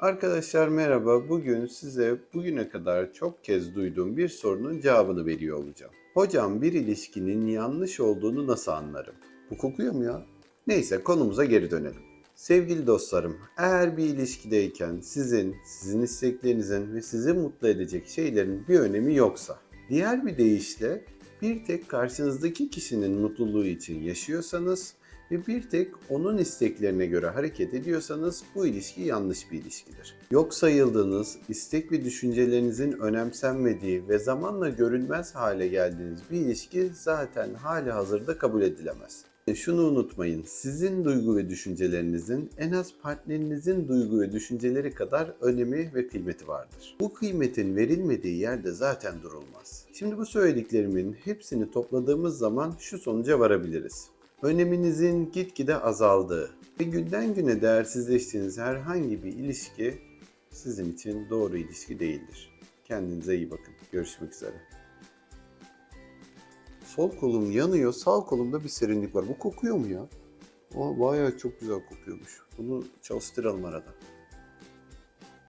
Arkadaşlar merhaba. Bugün size bugüne kadar çok kez duyduğum bir sorunun cevabını veriyor olacağım. Hocam bir ilişkinin yanlış olduğunu nasıl anlarım? Bu kokuyor mu ya? Neyse konumuza geri dönelim. Sevgili dostlarım, eğer bir ilişkideyken sizin, sizin isteklerinizin ve sizi mutlu edecek şeylerin bir önemi yoksa, diğer bir deyişle bir tek karşınızdaki kişinin mutluluğu için yaşıyorsanız ve bir tek onun isteklerine göre hareket ediyorsanız bu ilişki yanlış bir ilişkidir. Yok sayıldığınız, istek ve düşüncelerinizin önemsenmediği ve zamanla görünmez hale geldiğiniz bir ilişki zaten hali hazırda kabul edilemez. E, Şunu unutmayın, sizin duygu ve düşüncelerinizin en az partnerinizin duygu ve düşünceleri kadar önemi ve kıymeti vardır. Bu kıymetin verilmediği yerde zaten durulmaz. Şimdi bu söylediklerimin hepsini topladığımız zaman şu sonuca varabiliriz. Öneminizin gitgide azaldığı ve günden güne değersizleştiğiniz herhangi bir ilişki sizin için doğru ilişki değildir. Kendinize iyi bakın. Görüşmek üzere. Sol kolum yanıyor, sağ kolumda bir serinlik var. Bu kokuyor mu ya? Aa, bayağı çok güzel kokuyormuş. Bunu çalıştıralım arada.